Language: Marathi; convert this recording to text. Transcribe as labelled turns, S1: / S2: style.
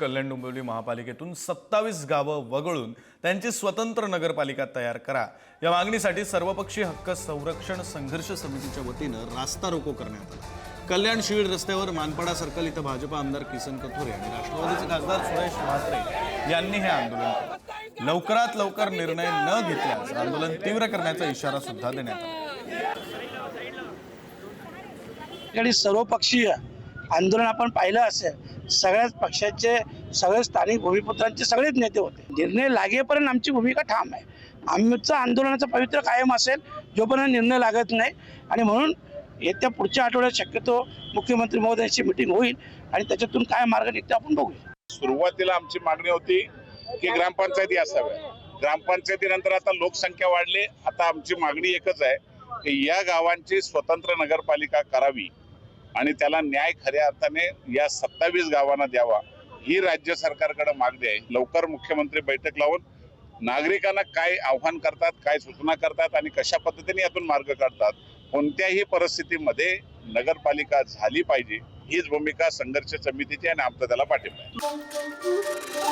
S1: कल्याण डोंबिवली महापालिकेतून सत्तावीस गावं वगळून त्यांची स्वतंत्र नगरपालिका तयार करा. या मागणीसाठी सर्वपक्षीय हक्क संरक्षण संघर्ष समितीच्या वतीनं रास्ता रोको करण्यात आला. कल्याण शिवीड रस्त्यावर मानपाडा सर्कल इथं भाजपा आमदार किसन कथोरे आणि राष्ट्रवादीचे खासदार सुरेश म्हात्रे यांनी हे आंदोलन केलं. लवकरात लवकर निर्णय न घेतल्यास आंदोलन तीव्र करण्याचा इशारा सुद्धा देण्यात आला.
S2: सर्वपक्षीय आंदोलन आपण पाहिलं असेल सगळ्याच पक्षाचे सगळे स्थानिक भूमिपुत्रांचे सगळेच नेते होते. निर्णय लागेपर्यंत आमची भूमिका ठाम आहे. आमचं आंदोलनाचं पवित्र कायम असेल जोपर्यंत निर्णय लागत नाही. आणि म्हणून येत्या पुढच्या आठवड्यात शक्यतो मुख्यमंत्री महोदयांची मिटिंग होईल आणि त्याच्यातून काय मार्ग निघतो आपण बघूया.
S3: सुरुवातीला आमची मागणी होती की ग्रामपंचायती असाव्या ग्रामपंचायतीनंतर आता लोकसंख्या वाढली. आता आमची मागणी एकच आहे की या गावांची स्वतंत्र नगरपालिका करावी. आणि त्याला न्याय खऱ्या अर्थाने या सत्तावीस गावांना द्यावा ही राज्य सरकारकडे मागणी आहे. लवकर मुख्यमंत्री बैठक लावून नागरिकांना काय आव्हान करतात काय सूचना करतात आणि कशा पद्धतीने यातून मार्ग काढतात कोणत्याही परिस्थितीमध्ये नगरपालिका झाली पाहिजे हीच भूमिका संघर्ष समितीची आणि आमचा त्याला पाठिंबा आहे.